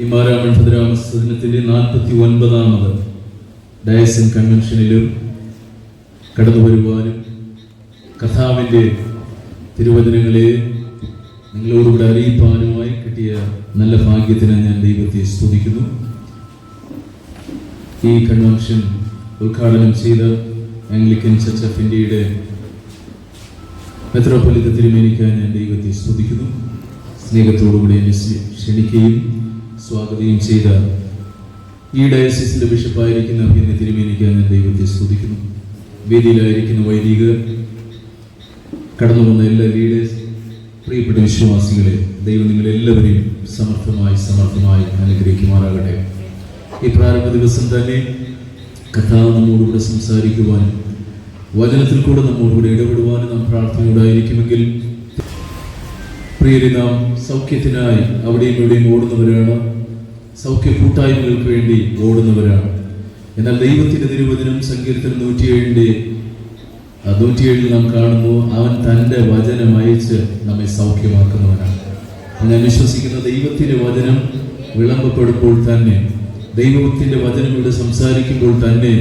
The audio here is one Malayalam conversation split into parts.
ഈ മാരാമൺ ഭദ്രാമസദനത്തിന്റെ നാൽപ്പത്തി ഒൻപതാമത് ഡയസൻ കൺവെൻഷനിലും കടന്നു വരുവാനും കഥാവിന്റെ തിരുവചനങ്ങളെ നിങ്ങളോടുകൂടെ അറിയിപ്പാനുമായി കിട്ടിയ നല്ല ഭാഗ്യത്തിന് ഞാൻ ദൈവത്തെ സ്തുതിക്കുന്നു. ഈ കൺവെൻഷൻ ഉദ്ഘാടനം ചെയ്ത ആംഗ്ലിക്കൻ ചർച്ച് ഓഫ് ഇന്ത്യയുടെ മെത്രോപൊലിത്ത തിരുമേനിക്കാൻ ഞാൻ ദൈവത്തെ സ്തുതിക്കുന്നു. സ്നേഹത്തോടുകൂടി എന്നെ ക്ഷണിക്കുകയും സ്വാഗതവും ചെയ്ത ഈ ഡയസിസിന്റെ ബിഷപ്പായിരിക്കുന്ന അഭിനയ തിരുമേനിക്കാൻ ഞാൻ ദൈവത്തെ സ്തുതിക്കുന്നു. വേദിയിലായിരിക്കുന്ന വൈദികർ കടന്നു വന്ന എല്ലാ ലീഡേഴ്സ് പ്രിയപ്പെട്ട വിശ്വാസികളെ ദൈവം നിങ്ങളെല്ലാവരെയും സമർത്ഥമായി സമർത്ഥമായി അനുഗ്രഹിക്കുമാറാകട്ടെ. ഈ പ്രാരംഭ ദിവസം തന്നെ കഥാവ് നമ്മോടുകൂടെ സംസാരിക്കുവാനും വചനത്തിൽ കൂടെ നമ്മോടുകൂടെ ഇടപെടുവാനും നാം പ്രാർത്ഥനയോടായിരിക്കുമെങ്കിൽ പ്രിയരെ നാം സൗഖ്യത്തിനായി അവിടെയും ഇവിടെയും ഓടുന്നവരാണ്. സൗഖ്യ കൂട്ടായ്മകൾക്ക് വേണ്ടി ഓടുന്നവരാണ്. എന്നാൽ ദൈവത്തിന്റെ തിരുവചനം സങ്കീർത്തനം നൂറ്റിയേഴിന്റെ നൂറ്റിയേഴിൽ നാം കാണുന്നു അവൻ തന്റെ വചനം അയച്ച് നമ്മെ സൗഖ്യമാക്കുന്നവനാണ്. ഞാൻ വിശ്വസിക്കുന്ന ദൈവത്തിന്റെ വചനം വിളമ്പപ്പെടുമ്പോൾ തന്നെ ദൈവത്തിന്റെ വചനം ഇവിടെ സംസാരിക്കുമ്പോൾ തന്നെ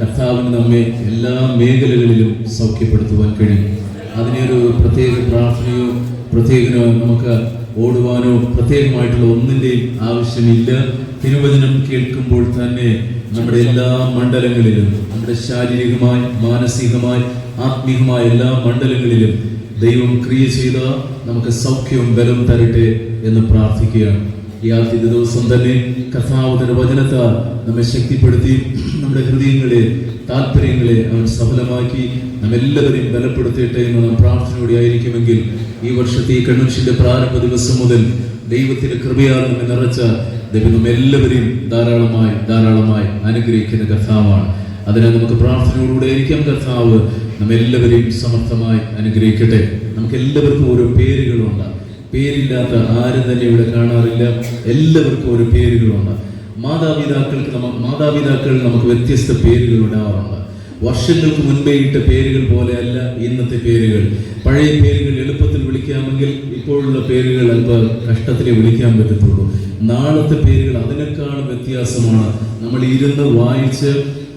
കർത്താവിന് നമ്മെ എല്ലാ മേഖലകളിലും സൗഖ്യപ്പെടുത്തുവാൻ കഴിയും. അതിനൊരു പ്രത്യേക പ്രാർത്ഥനയോ പ്രത്യേകനോ നമുക്ക് ഓടുവാനോ പ്രത്യേകമായിട്ടുള്ള ഒന്നിന്റെയും ആവശ്യമില്ല. തിരുവചനം കേൾക്കുമ്പോൾ തന്നെ നമ്മുടെ എല്ലാ മണ്ഡലങ്ങളിലും നമ്മുടെ ശാരീരികമായി മാനസികമായി ആത്മീയമായ എല്ലാ മണ്ഡലങ്ങളിലും ദൈവം ക്രിയ ചെയ്ത നമുക്ക് സൗഖ്യവും ബലം തരട്ടെ എന്ന് പ്രാർത്ഥിക്കുകയാണ്. ഈ ആദ്യ ദിവസം തന്നെ കഥാവതര വചനത്താൽ നമ്മെ ശക്തിപ്പെടുത്തി നമ്മുടെ ഹൃദയങ്ങളെ താല്പര്യങ്ങളെ അവൻ സഫലമാക്കി നമ്മെല്ലാവരെയും ബലപ്പെടുത്തട്ടെ എന്ന് നാം പ്രാർത്ഥനയോടെ ആയിരിക്കുമെങ്കിൽ ഈ വർഷത്തെ ഈ കൺവെൻഷന്റെ പ്രാരംഭ ദിവസം മുതൽ ദൈവത്തിന്റെ കൃപയാൽ നമ്മെ നിറച്ച ദൈവം നമ്മെല്ലാവരെയും ധാരാളമായി ധാരാളമായി അനുഗ്രഹിക്കുന്ന കർത്താവാണ്. അതിനാൽ നമുക്ക് പ്രാർത്ഥനയോടുകൂടെ ഇരിക്കാം. കർത്താവ് നമ്മെല്ലാവരെയും സമർത്ഥമായി അനുഗ്രഹിക്കട്ടെ. നമുക്ക് എല്ലാവർക്കും ഓരോ പേരുകളുണ്ട്. പേരില്ലാത്ത ആരും തന്നെ ഇവിടെ കാണാറില്ല. എല്ലാവർക്കും ഓരോ പേരുകളുണ്ട്. മാതാപിതാക്കൾക്ക് നമ്മ മാതാപിതാക്കൾ നമുക്ക് വ്യത്യസ്ത പേരുകൾ ഉണ്ടാവാറുണ്ട് വർഷങ്ങൾക്ക് മുൻപേ ഇട്ട പേരുകൾ പോലെയല്ല ഇന്നത്തെ പേരുകൾ. പഴയ പേരുകൾ വിളിക്കാമെങ്കിൽ ഇപ്പോഴുള്ള പേരുകൾ അല്പം കഷ്ടത്തിലേ വിളിക്കാൻ പറ്റത്തുള്ളൂ. നാളത്തെ പേരുകൾ അതിനേക്കാളും വ്യത്യാസമാണ്. നമ്മൾ ഇരുന്ന് വായിച്ച്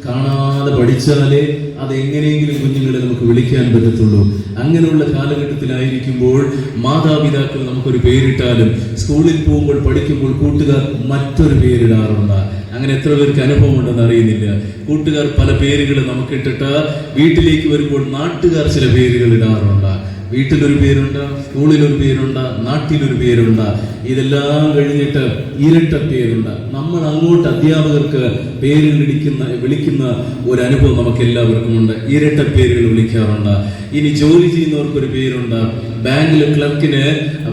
കാണാതെ പഠിച്ചാലേ അത് എങ്ങനെയെങ്കിലും കുഞ്ഞുങ്ങളെ നമുക്ക് വിളിക്കാൻ പറ്റത്തുള്ളൂ. അങ്ങനെയുള്ള കാലഘട്ടത്തിലായിരിക്കുമ്പോൾ മാതാപിതാക്കൾ നമുക്കൊരു പേരിട്ടാലും സ്കൂളിൽ പോകുമ്പോൾ പഠിക്കുമ്പോൾ കൂട്ടുകാർ മറ്റൊരു പേരിടാറുണ്ട്. അങ്ങനെ എത്ര പേർക്ക് അനുഭവം ഉണ്ടെന്ന് അറിയുന്നില്ല. കൂട്ടുകാർ പല പേരുകൾ നമുക്ക് ഇട്ടിട്ട് വീട്ടിലേക്ക് വരുമ്പോൾ നാട്ടുകാർ ചില പേരുകൾ ഇടാറുണ്ട്. വീട്ടിലൊരു പേരുണ്ട് സ്കൂളിലൊരു പേരുണ്ട് നാട്ടിലൊരു പേരുണ്ട്. ഇതെല്ലാം കഴിഞ്ഞിട്ട് ഇരട്ട പേരുണ്ട്. നമ്മൾ അങ്ങോട്ട് അധ്യാപകർക്ക് പേര് വിളിക്കുന്ന വിളിക്കുന്ന ഒരു അനുഭവം നമുക്ക് എല്ലാവർക്കും ഉണ്ട് ഇരട്ട പേരുകൾ വിളിക്കാറുണ്ട്. ഇനി ജോലി ചെയ്യുന്നവർക്ക് ഒരു പേരുണ്ട്. ബാങ്കിൽ ക്ലർക്കിന്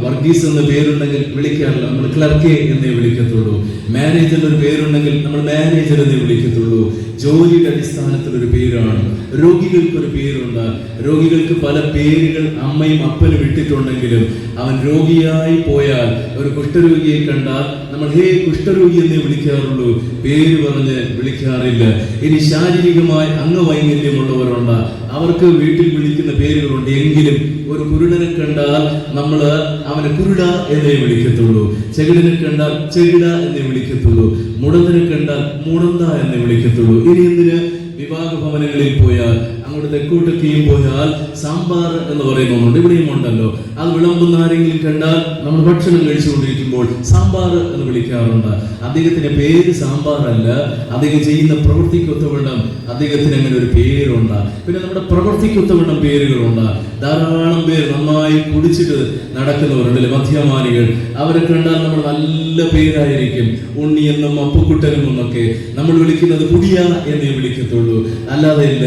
വർഗീസ് എന്ന പേരുണ്ടെങ്കിൽ വിളിക്കാറില്ല. നമ്മൾ ക്ലർക്കെ എന്നേ വിളിക്കത്തുള്ളൂ. മാനേജറിന് ഒരു പേരുണ്ടെങ്കിൽ നമ്മൾ മാനേജർ എന്നേ വിളിക്കത്തുള്ളൂ. ജോലിയുടെ അടിസ്ഥാനത്തിൽ ഒരു പേരാണ്. രോഗികൾക്ക് ഒരു പേരുണ്ട്. രോഗികൾക്ക് പല പേരുകൾ അമ്മയും അപ്പനും ഇട്ടിട്ടുണ്ടെങ്കിലും അവൻ രോഗിയായി പോയാൽ ഒരു കുഷ്ഠരോഗിയെ കണ്ടാൽ നമ്മൾ ഹേ കുഷ്ഠരോഗി എന്നേ വിളിക്കാറുള്ളൂ. പേര് പറഞ്ഞ് വിളിക്കാറില്ല. ഇനി ശാരീരികമായി അംഗവൈകല്യമുള്ളവരുണ്ട്. അവർക്ക് വീട്ടിൽ വിളിക്കുന്ന പേരുകളുണ്ട്. എങ്കിലും ഒരു കുരുടനെ കണ്ടാൽ നമ്മൾ അവനെ കുരുട എന്നേ വിളിക്കത്തുള്ളൂ. ചെകിടനെ കണ്ടാൽ ചെകിട എന്നേ വിളിക്കത്തുള്ളൂ. മുടന്തനെ കണ്ടാൽ മുടന്ത എന്നേ വിളിക്കത്തുള്ളൂ. ഇനി എന്തിന്? വിവാഹ ഭവനങ്ങളിൽ പോയാൽ അങ്ങോട്ട് തെക്കോട്ടൊക്കെയും പോയാൽ സാമ്പാർ എന്ന് പറയുന്ന ഒന്നുണ്ട്. ഇവിടെയും ഉണ്ടല്ലോ. അത് വിളമ്പുന്ന ആരെങ്കിലും കണ്ടാൽ നമ്മൾ ഭക്ഷണം കഴിച്ചുകൊണ്ടിരിക്കുമ്പോൾ സാമ്പാർ എന്ന് വിളിക്കാറുണ്ട്. അദ്ദേഹത്തിന്റെ പേര് സാമ്പാർ അല്ല അദ്ദേഹം ചെയ്യുന്ന പ്രവൃത്തിക്കൊത്തവണ്ണം അദ്ദേഹത്തിന് അങ്ങനെ ഒരു പേരുണ്ട്. പിന്നെ നമ്മുടെ പ്രവൃത്തിക്കൊത്തവണ്ണം പേരുകളുണ്ട്. ധാരാളം പേർ നന്നായി കുടിച്ചിട്ട് നടക്കുന്നവരുണ്ട് അല്ലെ മധ്യമാനികൾ അവരെ കണ്ടാൽ നമ്മൾ നല്ല പേരായിരിക്കും. ഉണ്ണിയെന്നും അപ്പുക്കുട്ടനും എന്നൊക്കെ നമ്മൾ വിളിക്കുന്നത് കുടിയ എന്നേ വിളിക്കത്തുള്ളൂ. അല്ലാതെ ഇല്ല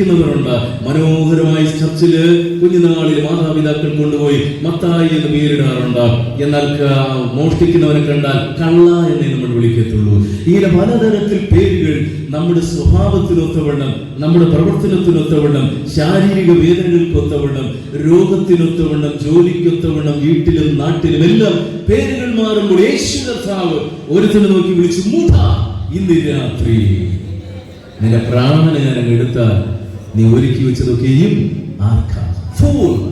മോഷ്ടിക്കുന്നവരുണ്ട് മനോഹരമായി ചർച്ചിൽ കുഞ്ഞുനാളിൽ മാതാപിതാക്കൾ കൊണ്ടുപോയി മത്തായി എന്ന് പേരിടാറുണ്ട്. എന്നാൽ മോഷ്ടിക്കുന്നവനെ കണ്ടാൽ കള്ള എന്നേ നമ്മൾ വിളിക്കത്തുള്ളൂ. ഇങ്ങനെ പലതരത്തിൽ പേരുകൾ നമ്മുടെ സ്വഭാവത്തിനൊത്തവണ്ണം നമ്മുടെ പ്രവർത്തനത്തിനൊത്തവണ്ണം ശാരീരിക വേദനകൾക്കൊത്തവണ്ണം രോഗത്തിനൊത്തവണ്ണം ജോലിക്കൊത്തവണ്ണം വീട്ടിലും നാട്ടിലും എല്ലാം പേരുകൾ മാറുമ്പോൾ യേശു കർത്താവ് ഒരുത്തനെ നോക്കി വിളിച്ചു മൂഢ ഇന്ന് രാത്രി നിന്റെ പ്രാണനെ ഞാൻ എടുത്താൽ നീ ഒരുക്കി വെച്ചതൊക്കെയും ആർക്കാ. ഫൂൾ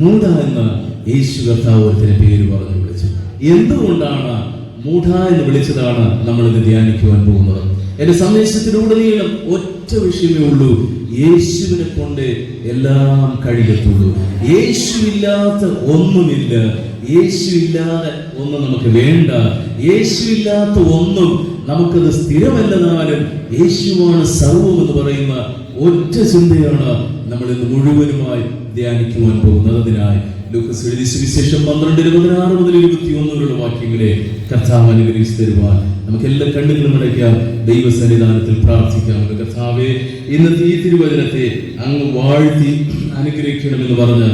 മൂഢ എന്ന് യേശു കർത്താവ് ഒരുത്തിന് പേര് പറഞ്ഞു വിളിച്ചു. എന്തുകൊണ്ടാണ് മൂഢ എന്ന് വിളിച്ചതാണ് നമ്മൾ ഇത് ധ്യാനിക്കുവാൻ പോകുന്നത്? എന്റെ സന്ദേശത്തിലുടനീളം ഒറ്റ വിഷയമേ ഉള്ളൂ. യേശുവിനെ കൊണ്ട് എല്ലാം കഴിയത്തുള്ളൂ. യേശു ഇല്ലാത്ത ഒന്നുമില്ല. യേശുവില്ലാതെ ഒന്നും നമുക്ക് വേണ്ട. യേശു ഇല്ലാത്ത ഒന്നും നമുക്കത് സ്ഥിരമല്ലെന്നാലും യേശുവാണ് സർവം എന്ന് പറയുന്ന ഒറ്റ ചിന്തയാണ് നമ്മൾ ഇന്ന് മുഴുവനുമായി ധ്യാനിക്കുവാൻ പോകുന്നത്. അതിനായി ലൂക്കസ് എഴുതി സുവിശേഷം പന്ത്രണ്ട് ഇരുപതിനാറ് മുതൽ ഇരുപത്തി വരെയുള്ള വാക്യങ്ങളെ കർത്താവ് അനുഗ്രഹിച്ചു തരുവാൻ നമുക്ക് എല്ലാ കണ്ണുകളും അടയ്ക്കാം. ദൈവ സന്നിധാനത്തിൽ പ്രാർത്ഥിക്കാം കർത്താവെ ഇന്നത്തെ ഈ തിരുവചനത്തെ അങ്ങ് വാഴ്ത്തി അനുഗ്രഹിക്കണമെന്ന് പറഞ്ഞ്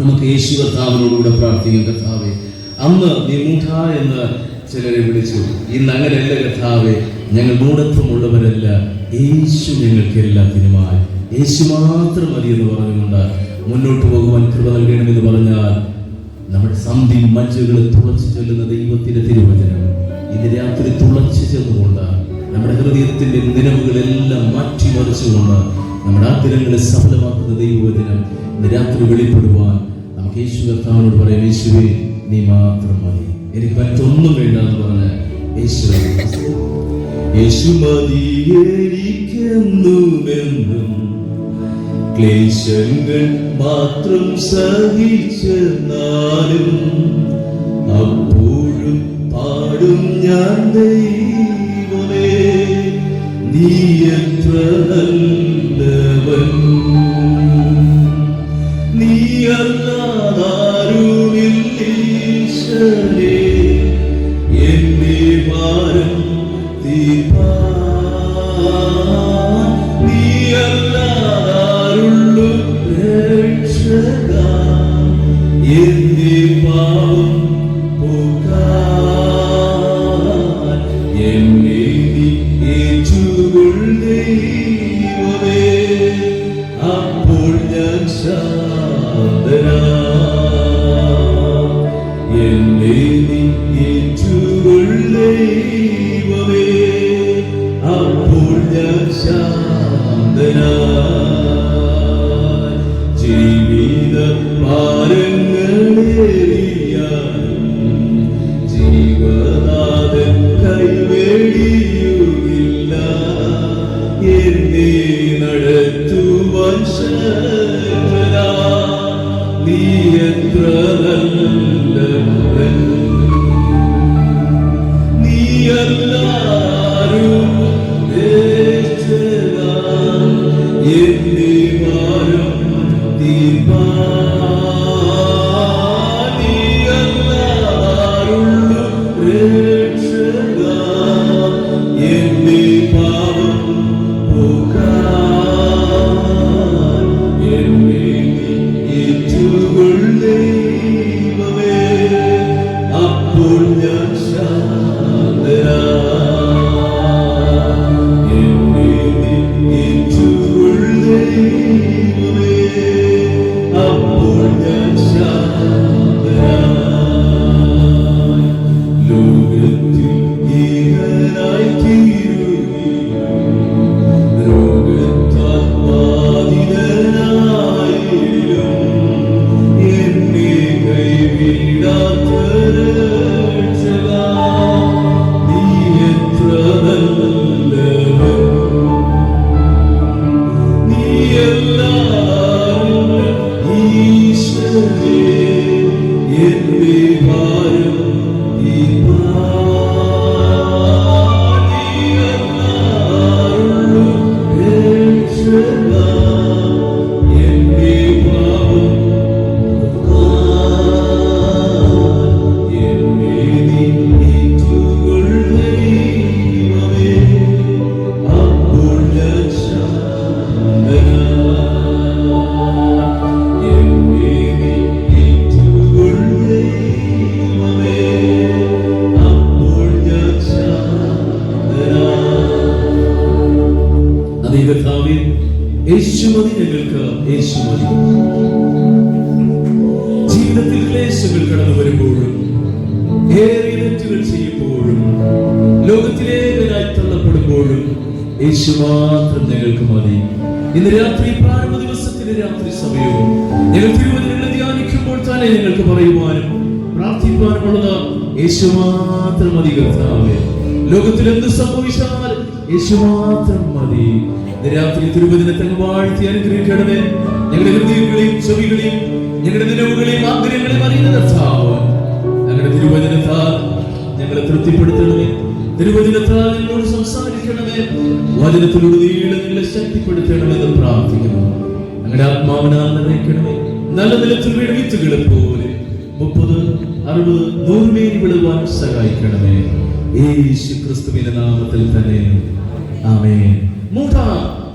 നമുക്ക് യേശു കർത്താവിനോടുകൂടെ പ്രാർത്ഥിക്കാം. കർത്താവെ അന്ന് നീ മൂഢ എന്ന് ചിലരെ വിളിച്ചു. ഇന്ന് അങ്ങനെയല്ല കർത്താവെ ഞങ്ങൾ മൂഢത്വമുള്ളവരല്ല യേശു ഞങ്ങൾക്ക് എല്ലാത്തിനുമായി. യേശു മാത്രം മതി എന്ന് പറഞ്ഞുകൊണ്ട് മുന്നോട്ട് പോകുവാൻ കൃപ നൽകണമെന്ന് പറഞ്ഞാൽ നമ്മുടെ സന്ധി മജ്ജകളെ തുളച്ചു ചെല്ലുന്ന ദൈവത്തിന്റെ തിരുവചനം ഇന്ന് രാത്രി തുളച്ചു ചെന്നുകൊണ്ട് നമ്മുടെ ഹൃദയത്തിന്റെ നിലവുകളെല്ലാം മാറ്റിമറിച്ചുകൊണ്ട് നമ്മുടെ ആഗ്രഹങ്ങളെ സഫലമാക്കുന്ന ദൈവവചനം ഇന്ന് രാത്രി വെളിപ്പെടുവാൻ നമുക്ക് യേശു കർത്താവിനോട് പറയാം യേശുവേ നീ മാത്രം മതി. എനിക്ക് മറ്റൊന്നും വേണ്ട എന്ന് പറഞ്ഞ് യേശു യേശു മതിയെനിക്കെന്നുമെന്നും ക്ലേശങ്ങൾ മാത്രം സഹിച്ചെന്നാലും അപ്പോഴും പാടും ഞാൻ ദൈവമേ നീ എത്ര നല്ലവൻ തള്ളപ്പെടുമ്പോഴും യേശു മാത്രം ഞങ്ങൾക്ക് മതി. ഇന്ന് രാത്രി പ്രാരംഭ ദിവസത്തിന്റെ രാത്രി സമയവും ഞങ്ങൾ തിരുവനന്തപുരം ധ്യാനിക്കുമ്പോൾ തന്നെ ഞങ്ങൾക്ക് പറയുവാനും പ്രാർത്ഥിക്കുവാനുമുള്ളത് യേശു മാത്രം മതി കർത്താവേ. ലോകത്തിൽ എന്ത് സംഭവിച്ചാൽ യേശു മാത്രം മതി. രാത്രി തിരുവചനത്തിൽ വാഴ്ത്തി അനുഗ്രഹിക്കണമേ. ഞങ്ങളുടെ ഹൃദയങ്ങളെയും ചെവികളെയും ഞങ്ങളുടെ നിലവുകളെയും ആഗ്രഹങ്ങളെയും അറിയുന്ന കർത്താവ്. ഞങ്ങളുടെ തിരുവചനത്താൽ ഞങ്ങളെ തൃപ്തിപ്പെടുത്തണമേ. തിരുവചനത്താൽ ഞങ്ങളോട് സംസാരിക്കണമേ. വചനത്തിലൂടെ നീളെ നിങ്ങളെ ശക്തിപ്പെടുത്തണമെന്ന് പ്രാർത്ഥിക്കുന്നു. അങ്ങനെ ആത്മാവിനാൽ നിറയ്ക്കണമേ. നല്ല നിലത്തിൽ വിത്തുകളെ പോലെ മുപ്പത് അറുപത് നൂറ് മേനി വിടുവാൻ സഹായിക്കണമേ. യേശു ക്രിസ്തുവിന്റെ നാമത്തിൽ തന്നെ. ആമേ മൂഢ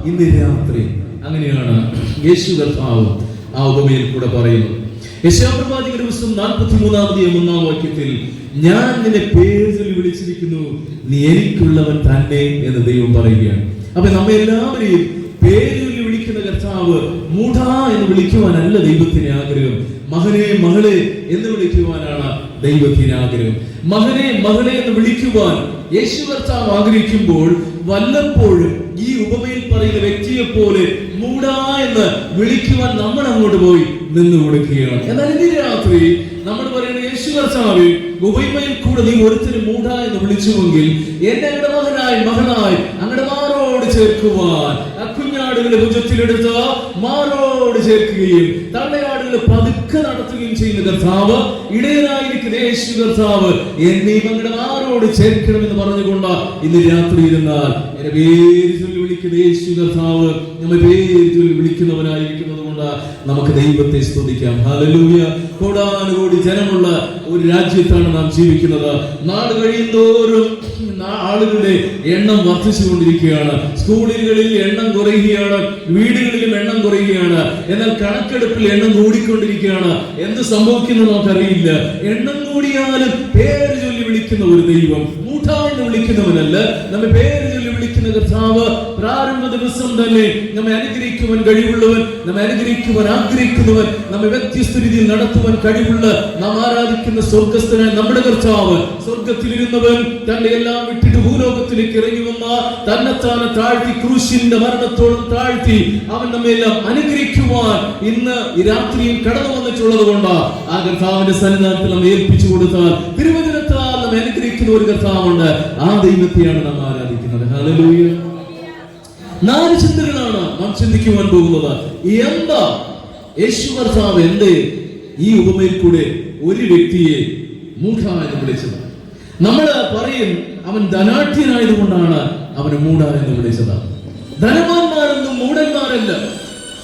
ഇന്ന് രാത്രി അങ്ങനെയാണ് യേശു കർത്താവ് ആ ഉപമയിൽ കൂടെ പറയുന്നത്. യശാപ്രവാചകന്റെ പുസ്തകം നാൽപ്പത്തി മൂന്നാമത് ഒന്നാം വാക്യത്തിൽ ഞാൻ നിന്നെ പേരിൽ വിളിച്ചിരിക്കുന്നു. നീ എനിക്കുള്ളവൻ തന്നെ എന്ന് ദൈവം പറയുകയാണ്. അപ്പൊ നമ്മെ എല്ലാവരെയും പേര് വിളിക്കുന്ന കർത്താവ് മൂഢ എന്ന് വിളിക്കുവാനല്ല ദൈവത്തിന് ആഗ്രഹം. മകനെ മകളെ എന്ന് വിളിക്കുവാനാണ് ദൈവത്തിന് ആഗ്രഹം. മകനെ മകളെ എന്ന് വിളിക്കുവാൻ യേശു കർത്താവ് ആഗ്രഹിക്കുമ്പോൾ വല്ലപ്പോഴും പറയുന്ന വ്യക്തിയെ പോലെ മൂടാ എന്ന് വിളിക്കുവാൻ നമ്മൾ അങ്ങോട്ട് പോയി നിന്ന് കൊടുക്കുകയാണ്. എന്നാൽ ഇന്ന് രാത്രി നമ്മൾ പറയുന്ന യേശു കർത്താവ് ഉപമയിൽ കൂടെ നീ ഒരുത്തിന് മൂടാ എന്ന് വിളിച്ചുവെങ്കിൽ എന്നെ അങ്ങടെ മകനായി മകനായി അങ്ങടെ മാറോട് ചേർക്കുവാൻ അക്കുഞ്ഞാടുകളെ ഭുജത്തിലെടുത്ത് മാറോട് ചേർക്കുകയും തള്ളയാടുകളെ പതുക്കെ നടത്തുകയും ചെയ്യുന്ന കർത്താവ് ഇടയനായിരിക്കുന്ന യേശു കർത്താവ് എന്നീ പങ്കിടം ആരോട് ചേർക്കണമെന്ന് പറഞ്ഞുകൊണ്ട് ഇന്ന് രാത്രി ഇരുന്നാൽ എന്നെ പേര് ചൊല്ലി വിളിക്കുന്ന യേശു കർത്താവ് നമ്മെ പേര് ചൊല്ലി വിളിക്കുന്നവനായിരിക്കുന്നത് കൊണ്ട് നമുക്ക് ദൈവത്തെ സ്തുതിക്കാം. ഹല്ലേലൂയ. കോടാനുകോടി ജനമുള്ള ഒരു രാജ്യത്താണ് നാം ജീവിക്കുന്നത്. നാട് കഴിയുന്തോറും ആളുകളുടെ എണ്ണം വർദ്ധിച്ചുകൊണ്ടിരിക്കുകയാണ്. സ്കൂളുകളിൽ എണ്ണം കുറയുകയാണ്. വീടുകളിലും എണ്ണം കുറയുകയാണ്. എന്നാൽ കണക്കെടുപ്പിൽ എണ്ണം കൂടിക്കൊണ്ടിരിക്കുകയാണ്. എന്ത് സംഭവിക്കുന്നു നമുക്കറിയില്ല. എണ്ണം കൂടിയാലും പേര് ചൊല്ലി വിളിക്കുന്ന ഒരു ദൈവം. മൂഠ എന്ന് വിളിക്കുന്നവനല്ല നമ്മെ പേര് ചൊല്ലി വിളിക്കുന്ന കർത്താവ് പ്രാരംഭ ദിവസം തന്നെ നമ്മെ അനുഗ്രഹിക്കുവാൻ കഴിവുള്ളവൻ നമ്മെ അനുഗ്രഹിക്കുവാൻ ആഗ്രഹിക്കുന്നവൻ നമ്മെ വ്യത്യസ്ത രീതിയിൽ നടത്തുവാൻ കഴിവുള്ള നാം ആരാധിക്കുന്ന സ്വർഗസ്ഥനായ നമ്മുടെ കർത്താവ് സ്വർഗത്തിലിരുന്നവൻ തന്റെ എല്ലാം വിട്ടിട്ട് ഭൂലോകത്തിലേക്ക് ഇറങ്ങി വന്ന തന്നെത്താനെ താഴ്ത്തി ക്രൂശിന്റെ മരണത്തോളം താഴ്ത്തി അവൻ നമ്മെല്ലാം അനുഗ്രഹിക്കുവാൻ ഇന്ന് ഈ രാത്രിയും കടന്നു വന്നിട്ടുള്ളത് കൊണ്ട് ആ കർത്താവിന്റെ സന്നിധാനത്തിൽ നമ്മൾ ഏൽപ്പിച്ചു കൊടുത്താൽ തിരുവചനത്താൽ നമ്മെ അനുഗ്രഹിക്കുന്ന ഒരു കർത്താവുണ്ട്. ആ ദൈവത്തെയാണ് നാം ആരാധിക്കുന്നത്. ഹല്ലേലൂയ നാല് ചിന്തകളാണ് നാം ചിന്തിക്കുവാൻ പോകുന്നത്. എന്താ? യേശു കർത്താവ് എന്തേ? ഈ ഉപമയിൽ കൂടെ ഒരു വ്യക്തിയെ മൂഢ എന്ന് വിളിച്ചത്. നമ്മൾ പറയും അവൻ ധനാഠ്യനായതുകൊണ്ടാണ് അവന് മൂഢ എന്ന് വിളിച്ചത്. ധനവാന്മാരൊന്നും മൂടന്മാരല്ല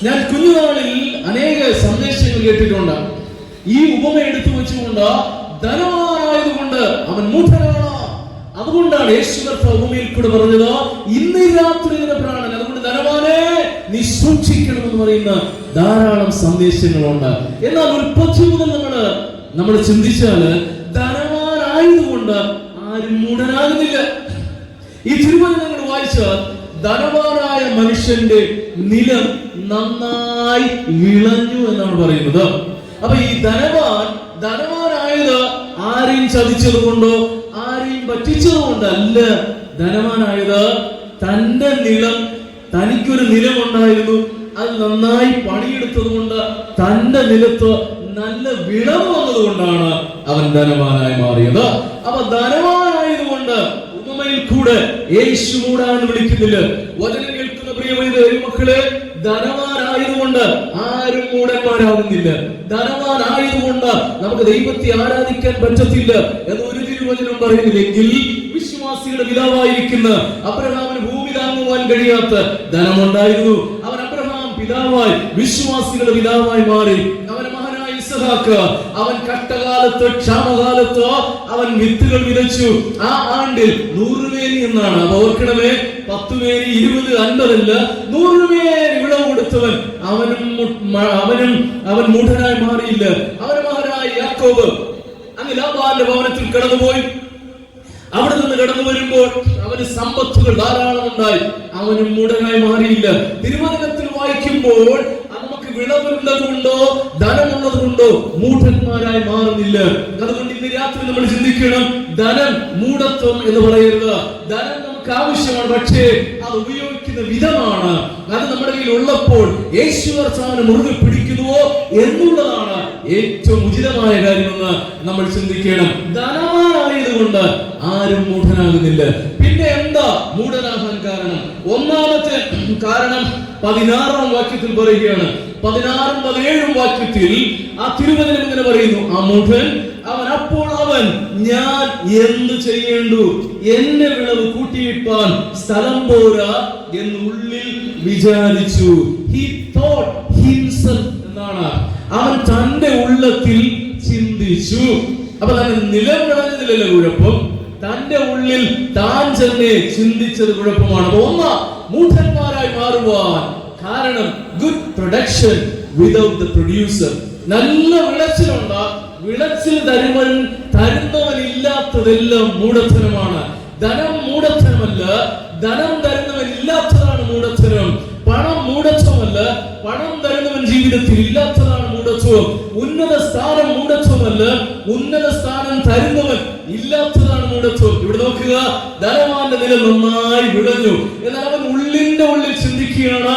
ഞാൻ കുഞ്ഞുനാളിൽ അനേക സന്ദേശങ്ങൾ കേട്ടിട്ടുണ്ട്. ഈ ഉപമ എടുത്തു വെച്ചുകൊണ്ട് ധനവാനായതുകൊണ്ട് അവൻ മൂഢനാണ്. അതുകൊണ്ടാണ് യേശു ഭൂമിയിൽ കൂടെ പറഞ്ഞത് ഇന്ന് രാത്രി പ്രാണൻ. അതുകൊണ്ട് ധനവാനെ നീ സൂക്ഷിക്കണമെന്ന് പറയുന്ന ധാരാളം സന്ദേശങ്ങളുണ്ട്. എന്നാൽ ഉൽപ്പത്തി മുതൽ നമ്മൾ നമ്മൾ ചിന്തിച്ചാൽ ധനവാനായതുകൊണ്ട് ആരും മൂഢനാകുന്നില്ല. ഈ തിരുവനന്തപുരം വായിച്ചാൽ ധനവാനായ മനുഷ്യന്റെ നിലം നന്നായി വിളഞ്ഞു എന്നാണ് പറയുന്നത്. അപ്പൊ ഈ ധനവാൻ ധനവാനായത് ആരെയും ചതിച്ചത് കൊണ്ടോ ആരെയും പറ്റിച്ചത് കൊണ്ടല്ല ധനവാനായത്. തന്റെ നിലം തനിക്കൊരു നിലമുണ്ടായിരുന്നു. അത് നന്നായി പണിയെടുത്തത് കൊണ്ട് തന്റെ നിലത്ത് നല്ല വിളവ് വന്നതുകൊണ്ടാണ് അവൻ ധനവാനായി മാറിയത്. അപ്പൊ ധനവാനായതുകൊണ്ട് ഉപമയിൽ കൂടെ യേശു മൂടാന്ന് വിളിക്കുന്നില്ല. വചനം കേൾക്കുന്ന പ്രിയమైన മക്കളെ ധനവാനായതുകൊണ്ട് ആരും മൂടന്മാരാകുന്നില്ല ധനവാനായതുകൊണ്ട് നമുക്ക് ദൈവത്തെ ആരാധിക്കാൻ പറ്റത്തില്ല എന്ന് ഒരു തിരുവചനം പറയുന്നില്ലെങ്കിൽ വിശ്വാസികളുടെ പിതാവായിരിക്കുന്ന അബ്രഹാമിന് ഭൂമി താങ്ങുവാൻ കഴിയാത്ത ധനമുണ്ടായിരുന്നു. അവൻ അബ്രഹാം പിതാവായി വിശ്വാസികളുടെ പിതാവായി മാറി. ഇസഹാക്ക് അവൻ കഷ്ടകാലത്ത് ക്ഷാമകാലത്ത് അവൻ വിത്തുകൾ വിതച്ചു. ആ ആണ്ടിൽ നൂറുമേനി എന്നാണ്. അപ്പൊ ഓർക്കണമേ പത്ത് പേര് ഇരുപത് അൻപതല്ല നൂറുമേനി വിളവ് കൊടുത്തവൻ അവനും അവനും അവൻ മൂഢനായി മാറിയില്ല. അവൻ മകനായ യാക്കോബ് അങ്ങ് ലാബാന്റെ ഭവനത്തിൽ കടന്നുപോയി. അവിടെ നിന്ന് കടന്നു വരുമ്പോൾ അവന് സമ്പത്തുകൾ ധാരാളം ഉണ്ടായി അവനും മൂടനായി മാറിയില്ല. തിരുവനന്തപുരത്തിൽ വായിക്കുമ്പോൾ അത് ധനമുള്ളതുകൊണ്ടോ മൂഢന്മാരായി മാറുന്നില്ല. അതുകൊണ്ട് ഇന്ന് രാത്രി നമ്മൾ ചിന്തിക്കണം. ധനം മൂഢത്വം എന്ന് പറയരുത്. ധനം നമുക്ക് ആവശ്യമാണ് പക്ഷേ അത് ഉപയോഗിക്കുന്ന വിധമാണ്. അത് നമ്മുടെ കയ്യിൽ ഉള്ളപ്പോൾ യേശു സാധനം മുറുകെ പിടിക്കുന്നുവോ എന്നുള്ളതാണ് ഏറ്റവും ഉചിതമായ കാര്യമെന്ന് നമ്മൾ ചിന്തിക്കണം. ധനവാനായതുകൊണ്ട് ആരും മൂഢനാകുന്നില്ല. പിന്നെ എന്താ മൂഢനാകാൻ കാരണം? ഒന്നാമത്തെ കാരണം പതിനാറാം വാക്യത്തിൽ പറയുകയാണ്. പതിനാറും പതിനേഴും വാക്യത്തിൽ ആ തിരുവചനം ഇങ്ങനെ പറയുന്നു ആ മുഖൻ അവൻ അപ്പോൾ അവൻ ഞാൻ എന്ത് ചെയ്യേണ്ടു? എന്നെ വിളവ് കൂട്ടിയിട്ടാൻ സ്ഥലം പോരാ എന്ന് ഉള്ളിൽ വിചാരിച്ചു. ഹി തോട്ട് എന്നാണ്. അവൻ തന്റെ ഉള്ളത്തിൽ ചിന്തിച്ചു. അപ്പൊ തന്നെ നിലം വിളഞ്ഞതിലല്ല കുഴപ്പം? തന്റെ ഉള്ളിൽ താൻ തന്നെ ചിന്തിച്ചത് കുഴപ്പമാണ്. ഒന്ന് മൂഢന്മാരായി മാറുവാൻ കാരണം good production without the producer നല്ല വിളച്ചിലുണ്ട വിളച്ചിൽ തരുവൻ തരുന്നവൻ ഇല്ലാത്തതെല്ലാം മൂഢത്തരമാണ് ധനം മൂഢത്തരമല്ല ധനം തരുന്നവൻ ഇല്ലാത്തതാണ് മൂഢത്തരം പണം മൂഢത്വമല്ല പണം തരുന്നവൻ ജീവിതത്തിൽ ഇല്ലാത്തതാണ് മൂഢത്വം. ഉന്നത സ്ഥാനം ഉന്നത സ്ഥാനം തരുന്നവൻ ഇല്ലാത്തതാണ് മൂഢത്വം. ഇവിടെ നോക്കുക ധനവാന്റെ നില നന്നായി വിടഞ്ഞു എന്നാൽ അവൻ ഉള്ളിന്റെ ഉള്ളിൽ ചിന്തിക്കുകയാണ്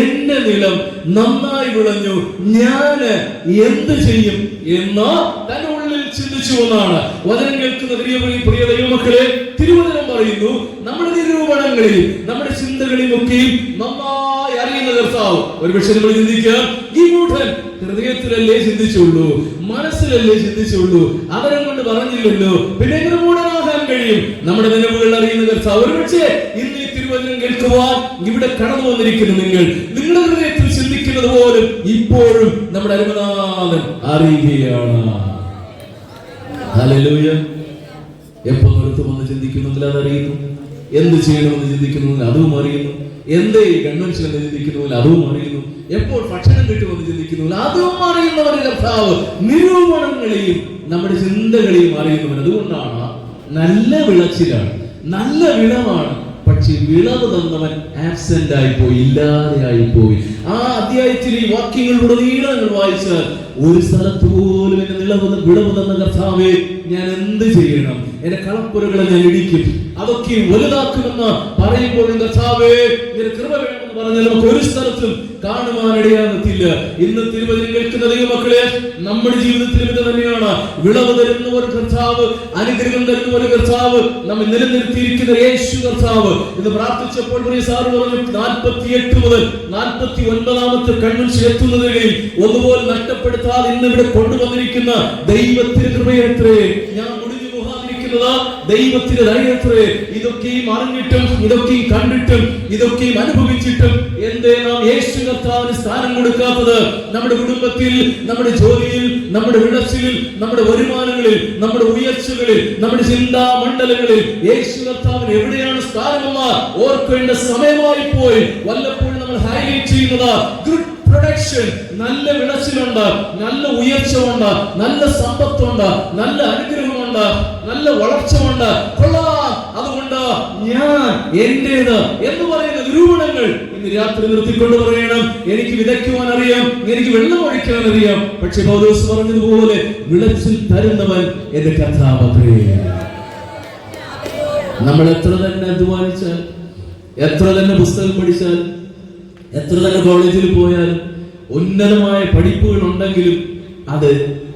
എന്റെ നിലം നന്നായി വിളഞ്ഞു. ഞാൻ എന്ത് ചെയ്യും എന്ന് തന്റെ ഉള്ളിൽ ചിന്തിച്ചു എന്നാണ് വചനം കേൾക്കുന്ന പ്രിയ പ്രിയ ദൈവമക്കളെ തിരുവചനം പറയുന്നു നമ്മുടെ നിരൂപണങ്ങളിൽ നമ്മുടെ ചിന്തകളിൽ ഒക്കെയും നന്നായി അറിയുന്ന കർത്താവ്. ഒരു പക്ഷെ നമ്മൾ ചിന്തിക്കാം ഈ മൂഢൻ ഹൃദയത്തിലല്ലേ ചിന്തിച്ചുള്ളൂ? മനസ്സിലല്ലേ ചിന്തിച്ചുള്ളൂ? അവരെ കൊണ്ട് പറഞ്ഞില്ലല്ലോ? പിന്നെ കഴിയും. നമ്മുടെ നിലവുകൾ അറിയുന്ന കർത്താവ് ഒരു പക്ഷേ ഇന്ന് ഈ തിരുവചനം കേൾക്കുവാൻ ഇവിടെ കടന്നു വന്നിരിക്കുന്നു നിങ്ങൾ. നിങ്ങളുടെ ഹൃദയത്തിൽ ചിന്തിക്കുന്നത് പോലും ഇപ്പോഴും നമ്മുടെ അരുമനാഥൻ അറിയുകയാണ്. എപ്പോ എപ്പോ നിർത്തുമെന്ന് ചിന്തിക്കുന്നെങ്കിൽ അതറിയുന്നു? എന്ത് ചെയ്യണമെന്ന് ചിന്തിക്കുന്നെങ്കിൽ അതും അറിയുന്നു. എന്തേ കൺവെൻഷൻ എന്ന് ചിന്തിക്കുന്നില്ല അതും അറിയുന്നു. എപ്പോൾ ഭക്ഷണം കിട്ടുമെന്ന് ചിന്തിക്കുന്നില്ല അതും അറിയുന്നവരുടെ കർത്താവ് നിരൂപണങ്ങളെയും നമ്മുടെ ചിന്തകളെയും അറിയുന്നവൻ. അതുകൊണ്ടാണ് നല്ല വിളച്ചിലാണ്. നല്ല വിളവാണ്. പക്ഷെ വിളവ് തന്നവൻ ആബ്സെന്റ് ആയി പോയി ഇല്ലാതെ ആയി പോയി ആ അധ്യായത്തിൽ ഈ വാക്യങ്ങളിലൂടെ നിങ്ങൾ വായിച്ചാൽ ഒരു സ്ഥലത്ത് പോലും എന്നെ നിളവ് വിളവ് കർത്താവേ ഞാൻ എന്ത് ചെയ്യണം? എന്റെ കളപ്പുരകളെ ഞാൻ ഇടിക്കും. അതൊക്കെ വലുതാക്കുമെന്ന് പറയുമ്പോഴും കർത്താവേ നിന്റെ കൃപ വേണമെന്ന് പറഞ്ഞാൽ നമുക്ക് ഒരു സ്ഥലത്തും കാണുവാനിടയാകത്തില്ല. ഇന്ന് തിരുവതിരി കേൾക്കുന്ന ദൈവമക്കളെ നമ്മുടെ ജീവിതത്തിലും ഇത് തന്നെയാണ്. വിളവ് തരുന്ന ഒരു കർത്താവ് അനുഗ്രഹം തരുന്ന ഒരു കർത്താവ് നമ്മെ നിലനിർത്തിയിരിക്കുന്ന യേശു കർത്താവ് ഇത് പ്രാർത്ഥിച്ചപ്പോൾ സാറ് പറഞ്ഞു നാൽപ്പത്തി എട്ട് മുതൽ നാൽപ്പത്തി ഒൻപതാമത്തെ കൺവെൻഷൻ എത്തുന്നതിൽ ഒന്നുപോലെ നഷ്ടപ്പെടുത്താതെ ഇന്ന് ഇവിടെ കൊണ്ടുവന്നിരിക്കുന്ന ദൈവത്തിന് കൃപയത്രേ ഞാൻ മുടിഞ്ഞു പോകാതിരിക്കുന്നത് ദൈവത്തിന്റെ ദയത്രേ ഇതൊക്കെയും അറിഞ്ഞിട്ടും ഇതൊക്കെയും കണ്ടിട്ടും ഇതൊക്കെയും അനുഭവിച്ചിട്ടും എന്തേ നാം യേശു കർത്താവിന് സ്ഥാനം കൊടുക്കാത്തത്? നമ്മുടെ കുടുംബത്തിൽ നമ്മുടെ ജോലിയിൽ നമ്മുടെ വിളച്ചിലിൽ നമ്മുടെ വരുമാനങ്ങളിൽ നമ്മുടെ ഉയർച്ചകളിൽ നമ്മുടെ ചിന്താ മണ്ഡലങ്ങളിൽ യേശു കർത്താവിന് എവിടെയാണ് സ്ഥാനമെന്ന് ഓർക്കേണ്ട സമയമായി പോയി. വല്ലപ്പോഴും നമ്മൾ ഹൈലൈറ്റ് ചെയ്യുന്നത് പ്രൊഡക്ഷൻ നല്ല വിളച്ചിലുണ്ട് നല്ല ഉയർച്ച ഉണ്ട് നല്ല സമ്പത്തുണ്ട് നല്ല അനുഗ്രഹമുണ്ട് നല്ല വളർച്ചയുണ്ട് കൊള്ളാം. അതുകൊണ്ട് ഞാൻ എന്റേത് എന്ന് പറയുന്ന നിരൂപണങ്ങൾ ഇന്ന് രാത്രി നിർത്തിക്കൊണ്ട് പറയണം. എനിക്ക് വിതയ്ക്കുവാൻ അറിയാം. എനിക്ക് വെള്ളം ഒഴിക്കാൻ അറിയാം. പക്ഷെ പൗലോസ് പറഞ്ഞതുപോലെ വിളച്ചിൽ തരുന്നവൻ എന്റെ കഥാപത്രേ നമ്മൾ എത്ര തന്നെ അധ്വാനിച്ചാൽ എത്ര തന്നെ പുസ്തകം പഠിച്ചാൽ എത്ര തന്നെ കോളേജിൽ പോയാൽ ഉന്നതമായ പഠിപ്പുകൾ ഉണ്ടെങ്കിലും അത്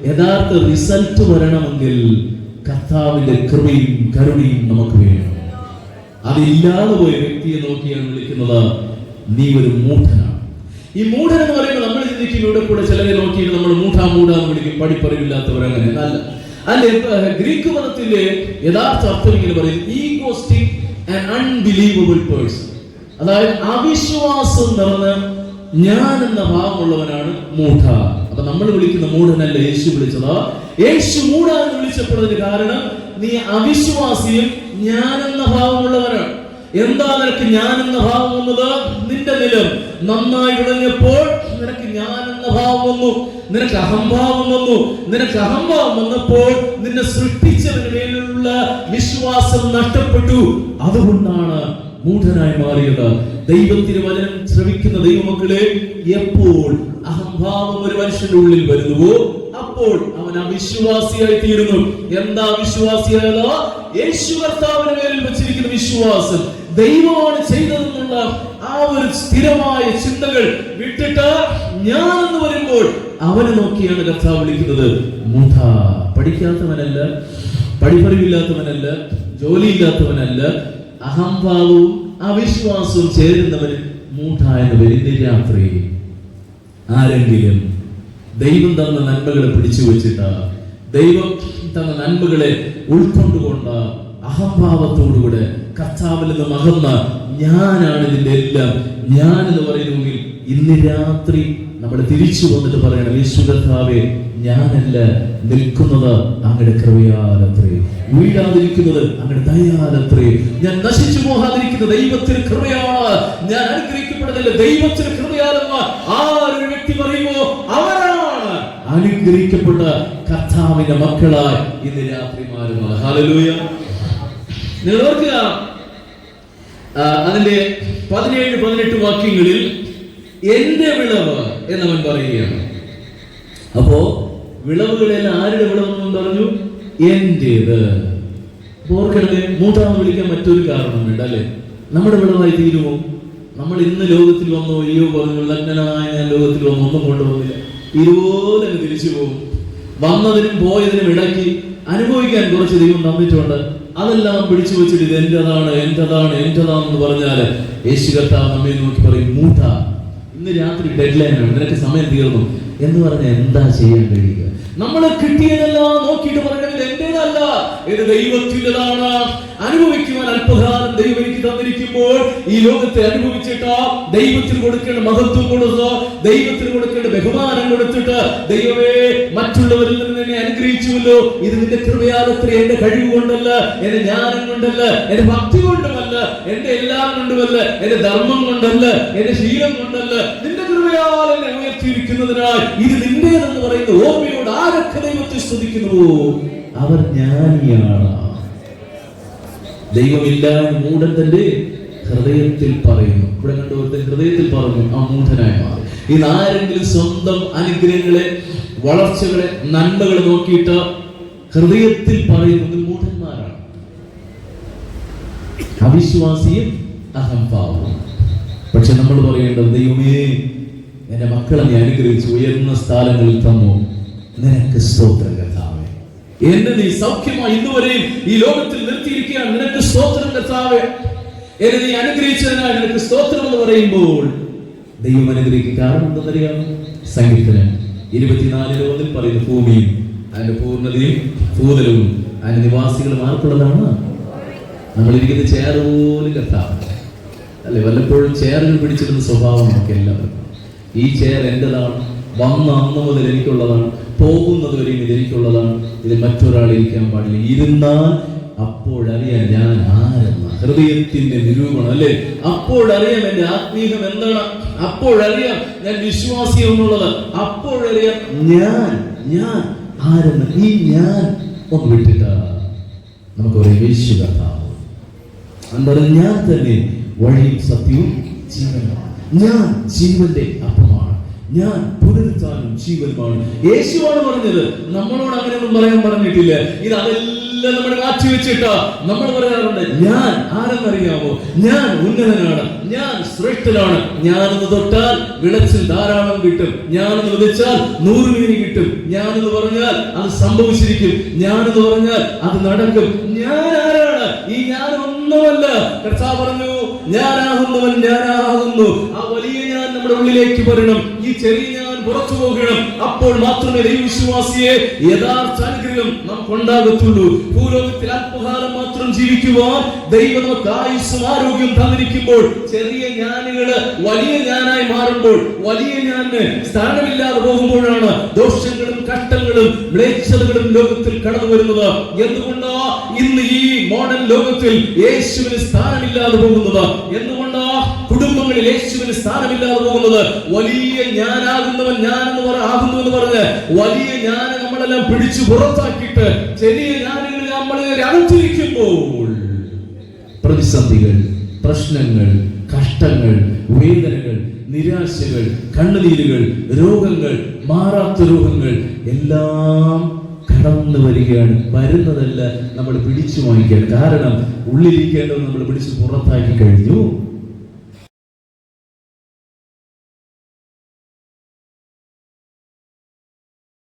യഥാർത്ഥ റിസൾട്ട് വരണമെങ്കിൽ കർത്താവിന്റെ കൃപയും കരുണയും നമുക്ക് വേണം. അതില്ലാതെ പോയ വ്യക്തിയെ നോക്കിയാണ് വിളിക്കുന്നത് നീ ഒരു മൂഢനാണ്. ഈ മൂഢൻ എന്ന് പറയുമ്പോൾ നമ്മൾ ചിന്തിക്കും ഇവിടെ കൂടെ ചിലരെ നോക്കിയിട്ട് നമ്മൾ മൂഢാ മൂഢാന്ന് വിളിക്കും. പഠിപ്പറിവില്ലാത്തവരങ്ങനെ അല്ല. അല്ലെ ഗ്രീക്ക് മതത്തിന്റെ യഥാർത്ഥ അർത്ഥം ഇങ്ങനെ പറയും ഈഗോസ്റ്റിക് ആൻഡ് അൺബിലീവബിൾ പേഴ്സൺ അതായത് അവിശ്വാസം നിറഞ്ഞ ഞാൻ എന്ന ഭാവമുള്ളവനാണ് മൂഢ. അപ്പൊ നമ്മൾ വിളിക്കുന്ന മൂഢനല്ല യേശു വിളിച്ചത്. യേശു മൂടാ എന്ന് കാരണം നീ അവിശ്വാസിയും ഞാൻ എന്ന ഭാവമുള്ളവനാണ്. എന്താ നിനക്ക് ഞാൻ എന്ന ഭാവം വന്നത്? നിന്റെ നിലം നന്നായി വിളഞ്ഞപ്പോൾ നിനക്ക് ഞാൻ എന്ന ഭാവം വന്നു. നിനക്ക് അഹംഭാവം വന്നു. നിനക്ക് അഹംഭാവം വന്നപ്പോൾ നിന്നെ സൃഷ്ടിച്ചതിന് മേലുള്ള വിശ്വാസം നഷ്ടപ്പെട്ടു. അതുകൊണ്ടാണ് മൂഢനായി മാറിയത്. ദൈവത്തിന് വചനം ശ്രമിക്കുന്ന ദൈവമക്കളെ എപ്പോൾ അഹംഭാവം ഒരു മനുഷ്യന്റെ ഉള്ളിൽ വരുന്നുവോ അപ്പോൾ അവൻ അവിശ്വാസിയായി തീരുന്നു എന്താ വിശ്വാസിയായതോ? യേശു കർത്താവിന് മേലിൽ വെച്ചിരിക്കുന്ന വിശ്വാസം. ദൈവമാണ് ചെയ്തതെന്നുള്ള ആ ഒരു സ്ഥിരമായ ചിന്തകൾ വിട്ടിട്ട് ഞാൻ എന്ന് വരുമ്പോൾ അവനെ നോക്കിയാണ് കർത്താവ് വിളിക്കുന്നത്. മൂഢ പഠിക്കാത്തവനല്ല പഠിപ്പറിവില്ലാത്തവനല്ല ജോലിയില്ലാത്തവനല്ല അഹംഭാവവും അവിശ്വാസവും ചേരുന്നവന് മൂഢ എന്ന് വരുന്ന രാത്രി ആരെങ്കിലും ദൈവം തന്ന നന്മകളെ പിടിച്ചു വെച്ചിട്ട് ദൈവം തന്ന നന്മകളെ ഉൾക്കൊണ്ടുകൊണ്ട് അഹംഭാവത്തോടുകൂടെ കർത്താവിൽ നിന്ന് മകന്ന ഞാനാണ് ഇതിന്റെ എല്ലാം. ഞാൻ എന്ന് പറയുന്നെങ്കിൽ ഇന്ന് രാത്രി നമ്മൾ തിരിച്ചു വന്നിട്ട് പറയണം യേശു കർത്താവെ ഞാനല്ല നിൽക്കുന്നത് അങ്ങടെ കൃപയാലത്രേ. വീഴാതിരിക്കുന്നത് അങ്ങയുടെ ദയാലത്രേ ഞാൻ നശിച്ചു പോകാതിരിക്കുന്ന ദൈവത്തിന് കൃപയാണ് ഞാൻ അനുഗ്രഹിക്കപ്പെടുന്നില്ല ദൈവത്തിന് കൃപയാലെന്ന് ഒരു വ്യക്തി പറയുമോ അവരാണ് അനുഗ്രഹിക്കപ്പെട്ട കർത്താവിന്റെ മക്കളായി ഇന്ന് രാത്രി ആ, അതിന്റെ പതിനേഴ് പതിനെട്ട് വാക്യങ്ങളിൽ എന്റെ വിളവ് എന്നവൻ പറയുകയാണ്. അപ്പോ വിളവുകളെല്ലാം ആരുടെ വിളവെന്നും പറഞ്ഞു? എന്റേത് ഓർക്കരുത് മൂത്താമ വിളിക്കാൻ മറ്റൊരു കാരണം വേണ്ട അല്ലെ? നമ്മുടെ വിളവായി തീരുമോ? നമ്മൾ ഇന്ന് ലോകത്തിൽ വന്നോ? അയ്യോ പറഞ്ഞു ലഗ്നനായ ഞാൻ ലോകത്തിൽ വന്നു ഒന്നും കൊണ്ടുപോകുന്നില്ല. ഇതുപോലെ തിരിച്ചു പോകും. വന്നതിനും പോയതിനും ഇടയ്ക്ക് അനുഭവിക്കാൻ കുറച്ച് ദൈവം തന്നിട്ടുണ്ട്. അതെല്ലാം പിടിച്ചു വെച്ചിട്ട് ഇത് എന്റേതാണ് എന്റേതാണ് എന്റേതാണെന്ന് പറഞ്ഞാൽ യേശു കർത്താവ് നോക്കി പറയും മൂട്ട ഇന്ന് രാത്രി ഡെഡ് ലൈനാണ് നിനക്ക് സമയം തീർന്നു. എന്ന് പറഞ്ഞാൽ എന്താ ചെയ്യാൻ കഴിയുക? നമ്മൾ കിട്ടിയതെല്ലാം നോക്കിയിട്ട് പറയണത് എന്റേതല്ല ഇത് ദൈവത്തിന്റെതാണ്. അനുഭവിക്കുവാൻ അല്പകാലം ദൈവം എനിക്ക് തന്നിരിക്കുമ്പോൾ ഈ ലോകത്തെ അനുഭവിച്ചിട്ട് ദൈവത്തിന് കൊടുക്കേണ്ട മഹത്വം കൊടുത്ത് ദൈവത്തിന് കൊടുക്കേണ്ട ബഹുമാനം കൊടുത്തിട്ട് ദൈവമേ മറ്റുള്ളവരിൽ നിന്ന് എന്നെ അനുഗ്രഹിച്ചുവല്ലോ. ഇത് നിന്റെ കൃപയാലത്ര എന്റെ കഴിവ് കൊണ്ടല്ല എന്റെ ജ്ഞാനം കൊണ്ടല്ല എന്റെ ഭക്തി കൊണ്ടുമല്ല എന്റെ എല്ലാം കൊണ്ടുമല്ല എന്റെ ധർമ്മം കൊണ്ടല്ല എന്റെ ശീലം കൊണ്ടല്ല. നിന്റെ കൃപയാൽ എന്നെ ഉയർത്തിയിരിക്കുന്നതിനാൽ ഇത് നിന്റേതെന്ന് പറയുന്ന ഓർമ്മയോട് ആരൊക്കെ ദൈവത്തെ സ്തുതിക്കുന്നു? അവർ ജ്ഞാനിയാണ്. ദൈവമില്ല മൂഢൻ തന്റെ ഹൃദയത്തിൽ പറയുന്നു. ഇവിടെ കണ്ടുപോലത്തെ ഹൃദയത്തിൽ പറഞ്ഞു ആ മൂഢനായി മാറി. ഇന്ന് ആരെങ്കിലും സ്വന്തം അനുഗ്രഹങ്ങളെ വളർച്ചകളെ നന്മകളെ നോക്കിയിട്ട് ഹൃദയത്തിൽ പറയുന്നത് മൂഢന്മാരാണ്. അവിശ്വാസിയും അഹംഭാവവും. പക്ഷെ നമ്മൾ പറയേണ്ടത് ദൈവമേ എന്റെ മക്കളെ നീ അനുഗ്രഹിച്ചു ഉയർന്ന സ്ഥാനങ്ങളിൽ തന്നു. നിനക്ക് സ്തോത്രം കർത്താവേ എന്നെ നീ സൗഖ്യമായി ഇന്നുവരെയും ഈ ലോകത്തിൽ നിർത്തിയിരിക്കുകയാണ്. നിനക്ക് സ്തോത്രം കർത്താവേ. എന്നെ നീ അനുഗ്രഹിച്ചതിനാൽ നിനക്ക് സ്തോത്രം എന്ന് പറയുമ്പോൾ ദൈവം അനുഗ്രഹിക്കും. കാരണം എന്തെന്നറിയാമോ സങ്കീർത്തനം ഇരുപത്തിനാലിന് ഒന്നിൽ പറയുന്നു ഭൂമിയും അതിന്റെ പൂർണതയും ഭൂതലവും അതിന്റെ നിവാസികളും ആർക്കുള്ളതാണ്? നമ്മളിരിക്കുന്ന ചെയർ പോലും കർത്താവ്. അല്ലെ? വല്ലപ്പോഴും ചെയറുകൾ പിടിച്ചിരുന്ന സ്വഭാവം നമുക്ക് എല്ലാവർക്കും. ഈ ചെയർ എന്റെതാണ് വന്ന അന്ന് മുതൽ എനിക്കുള്ളതാണ്. പോകുന്നത് വരെ ഇത് എനിക്കുള്ളതാണ് ഇത് മറ്റൊരാളിരിക്കാൻ പാടില്ല. ഇരുന്നാൽ അപ്പോഴറിയാൻ ഞാൻ ആരെന്ന? ഹൃദയത്തിന്റെ നിരൂപണം അല്ലേ? അപ്പോഴറിയാം എന്റെ ആത്മീയം എന്താണ്? അപ്പോഴറിയാം ഞാൻ വിശ്വാസി എന്നുള്ളത്. അപ്പോഴറിയാം ഞാൻ ഞാൻ ആരെന്ന്? ഈ ഞാൻ ഒന്ന് വിട്ടിട്ട്. നമുക്ക് ഒരു യേശു എന്താ ഞാൻ തന്നെ വഴിയും സത്യവും ജീവനുമാണ്. ഞാൻ ജീവന്റെ അപ്പമാണ് ഞാൻ പുനരുത്ഥാനും ജീവനുമാണ്. യേശുവാണ് പറഞ്ഞത്. നമ്മളോട് അങ്ങനെയൊന്നും പറയാൻ പറഞ്ഞിട്ടില്ല. ഇത് അതെല്ലാം നമ്മൾ മാറ്റി വെച്ചിട്ട് നമ്മൾ പറയാറുണ്ട്. ഞാൻ ആരെന്നറിയാമോ? ഞാൻ ഉന്നതനാണ്. ഞാൻ ശ്രേഷ്ഠനാണ്. ഞാനെന്ന് തൊട്ടാൽ വിളച്ചിൽ ധാരാളം കിട്ടും. ഞാനെന്ന് വിളിച്ചാൽ നൂറ് മീനി കിട്ടും. ഞാനെന്ന് പറഞ്ഞാൽ അത് സംഭവിച്ചിരിക്കും. ഞാനെന്ന് പറഞ്ഞാൽ അത് നടക്കും. ഞാൻ ആരാണ്? ഈ ഞാൻ ഒന്നുമല്ല കർത്താവ് പറഞ്ഞു ഞാനാകുന്നവൻ ഞാനാകുന്നു. നമ്മുടെ ഉള്ളിലേക്ക് വരണം. ഈ ചെറിയ ഞാൻ പുറത്തു പോകണം. അപ്പോൾ മാത്രമേ ദൈവവിശ്വാസിയെ യഥാർത്ഥ അനുഗ്രഹം നമുക്ക് ഉണ്ടാകത്തുള്ളൂ ഭൂലോകത്തിൽ അല്പകാലം മാത്രം ജീവിക്കുവാൻ ദൈവം നമുക്ക് ആയുസ്സും ആരോഗ്യം തന്നിരിക്കുമ്പോൾ ചെറിയ ഞാനുകൾ വലിയ ഞാനായി മാറുമ്പോൾ വലിയ ഞാൻ സ്ഥാനമില്ലാതെ പോകുമ്പോഴാണ് ദോഷങ്ങളും കഷ്ടങ്ങളും മ്ലേച്ഛതകളും ലോകത്തിൽ കടന്നു വരുന്നത്. എന്തുകൊണ്ടാ ഇന്ന് ഈ മോഡേൺ ലോകത്തിൽ യേശുവിന് സ്ഥാനമില്ലാതെ പോകുന്നത്? എന്തുകൊണ്ടാ കുടുംബങ്ങളിൽ യേശുവിന് സ്ഥാനമില്ലാതെ പോകുന്നത് വലിയ ഞാനാകുന്നവൻ ഞാൻ എന്ന് പറ ആകുന്നു എന്ന് പറഞ്ഞ് വലിയ ഞാൻ നമ്മളെല്ലാം പിടിച്ചു പുറത്താക്കിയിട്ട് ചെറിയ ഞാനിൽ നമ്മളെ അണച്ചിരിക്കുമ്പോൾ പ്രതിസന്ധികൾ പ്രശ്നങ്ങൾ കഷ്ടങ്ങൾ വേദനകൾ നിരാശകൾ കണ്ണുനീരുകൾ രോഗങ്ങൾ മാറാത്ത രോഗങ്ങൾ എല്ലാം കടന്നു വരികയാണ്. വരുന്നതല്ല നമ്മൾ പിടിച്ചു വാങ്ങിക്കുകയാണ് കാരണം ഉള്ളിലിരിക്കേണ്ടത് നമ്മൾ പിടിച്ച് പുറത്താക്കി കഴിഞ്ഞു.